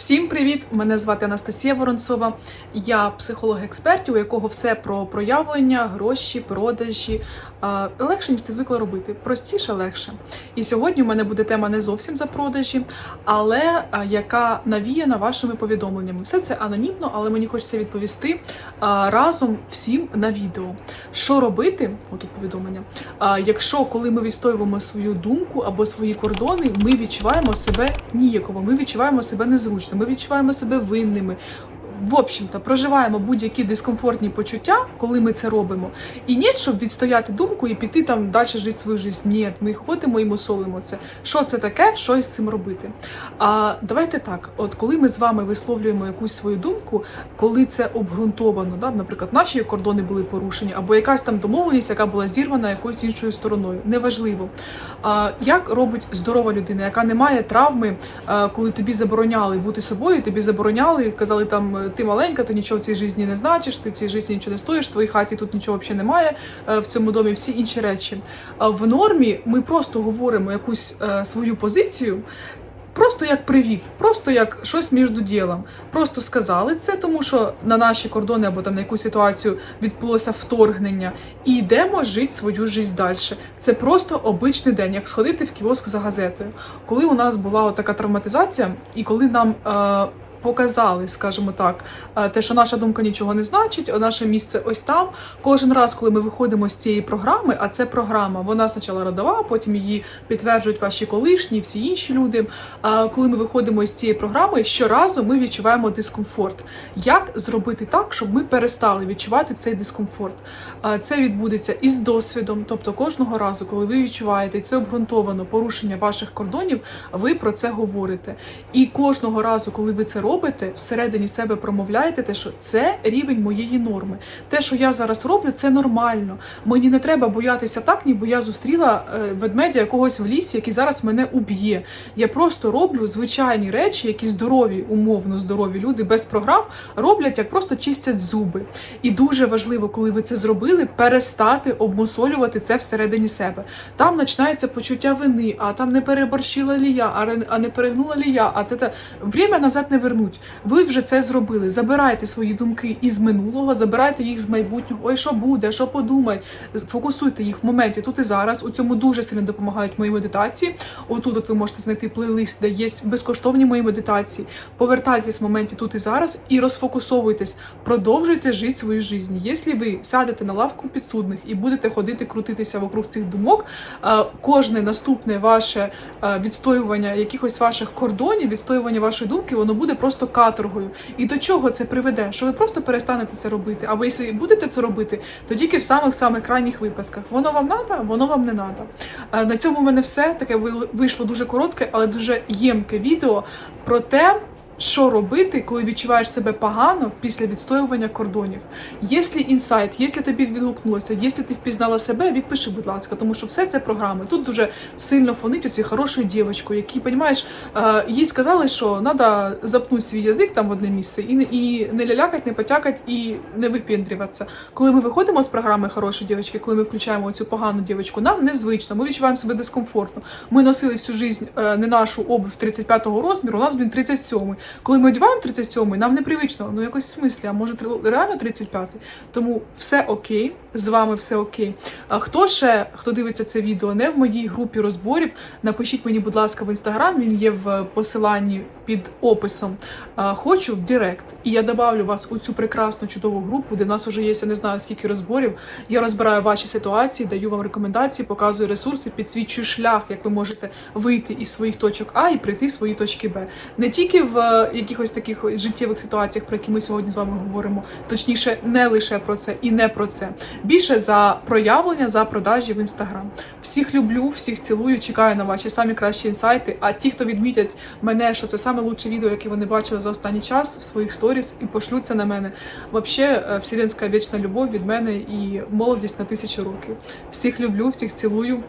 Всім привіт! Мене звати Анастасія Воронцова. Я психолог експертів, у якого все про проявлення, гроші, продажі. Легше, ніж ти звикла робити. Простіше, легше. І сьогодні у мене буде тема не зовсім за продажі, але яка навіяна вашими повідомленнями. Все це анонімно, але мені хочеться відповісти разом всім на відео. Що робити? Отут повідомлення. Якщо коли ми відстоюємо свою думку або свої кордони, ми відчуваємо себе ніяково, ми відчуваємо себе незручно, ми відчуваємо себе винними. В общем-то, проживаємо будь-які дискомфортні почуття, коли ми це робимо. І ні, щоб відстояти думку і піти там далі жити свою життя. Ні, ми ходимо і мусолимо це. Що це таке, що із цим робити? А давайте так: от коли ми з вами висловлюємо якусь свою думку, коли це обґрунтовано, да, наприклад, наші кордони були порушені, або якась там домовленість, яка була зірвана якоюсь іншою стороною. Неважливо. А, як робить здорова людина, яка не має травми, коли тобі забороняли бути собою, тобі забороняли, казали там ти маленька, ти нічого в цій житті не значиш, ти в цій житті нічого не стоїш, в твоїй хаті тут нічого взагалі немає е, в цьому домі, всі інші речі. В нормі ми просто говоримо якусь е, свою позицію. Просто як привіт, просто як щось між ділом. Просто сказали це, тому що на наші кордони або там на якусь ситуацію відбулося вторгнення, і йдемо жити свою життя далі. Це просто обичний день, як сходити в кіоск за газетою. Коли у нас була така травматизація, і коли нам. Е, Показали, скажімо так, е, те, що наша думка нічого не значить, наше місце ось там. Кожен раз, коли ми виходимо з цієї програми, а це програма, вона спочатку родова, потім її підтверджують ваші колишні, всі інші люди. А коли ми виходимо з цієї програми, щоразу ми відчуваємо дискомфорт. Як зробити так, щоб ми перестали відчувати цей дискомфорт? Це відбудеться із досвідом, тобто кожного разу, коли ви відчуваєте це обґрунтовано порушення ваших кордонів, ви про це говорите. І кожного разу, коли ви це робите, робите, всередині себе промовляєте те, що це рівень моєї норми. Те, що я зараз роблю, це нормально. Мені не треба боятися так, ніби я зустріла е, ведмедя якогось в лісі, який зараз мене уб'є. Я просто роблю звичайні речі, які здорові, умовно здорові люди без програм роблять, як просто чистять зуби. І дуже важливо, коли ви це зробили, перестати обмосолювати це всередині себе. Там починається почуття вини, а там не переборщила лі я, а не перегнула лі я, а те время назад не вернуть. Ви вже це зробили. Забирайте свої думки із минулого, забирайте їх з майбутнього. Ой, що буде, що подумають. Фокусуйте їх в моменті тут і зараз. У цьому дуже сильно допомагають мої медитації. Отут от ви можете знайти плейлист, де є безкоштовні мої медитації. Повертайтесь в моменті тут і зараз і розфокусовуйтесь, продовжуйте жити свою життя. Якщо ви сядете на лавку підсудних і будете ходити, крутитися вокруг цих думок, кожне наступне ваше відстоювання якихось ваших кордонів, відстоювання вашої думки, воно буде просто каторгою. І до чого це приведе? Що ви просто перестанете це робити? Або якщо будете це робити, то тільки в самих самих крайніх випадках. Воно вам надо, воно вам не надо. На цьому в мене все таке вийшло дуже коротке, але дуже ємке відео про те. Що робити, коли відчуваєш себе погано після відстоювання кордонів? Якщо інсайт, якщо тобі відгукнулося, якщо ти впізнала себе, відпиши, будь ласка, тому що все це програми. Тут дуже сильно фонить оці хорошою дівчинкою, які, розумієш, їй сказали, що треба запнути свій язик там в одне місце і і не лялякать, не потякать і не випіндрюватися. Коли ми виходимо з програми хорошої дівчинки, коли ми включаємо цю погану дівчинку, нам незвично, ми відчуваємо себе дискомфортно. Ми носили всю життя не нашу обув 35-го розміру, у нас він 37-й. Коли ми одягаємо 37-й, нам непривично, ну якось в смислі, а може реально 35-й. Тому все окей, з вами все окей. А хто ще, хто дивиться це відео, не в моїй групі розборів, напишіть мені, будь ласка, в інстаграм, він є в посиланні під описом. Хочу в Директ. І я добавлю вас у цю прекрасну чудову групу, де в нас вже є, я не знаю скільки розборів. Я розбираю ваші ситуації, даю вам рекомендації, показую ресурси, підсвічую шлях, як ви можете вийти із своїх точок А і прийти в свої точки Б. Не тільки в якихось таких життєвих ситуаціях, про які ми сьогодні з вами говоримо, точніше, не лише про це і не про це. Більше за проявлення, за продажі в інстаграм. Всіх люблю, всіх цілую, чекаю на ваші самі кращі інсайти. А ті, хто відмітять мене, що це саме лучше відео, яке вони бачили за останній час в своїх сторіс, і пошлються на мене. Вообще, вселенська вічна любов від мене і молодість на тисячу років. Всіх люблю, всіх цілую.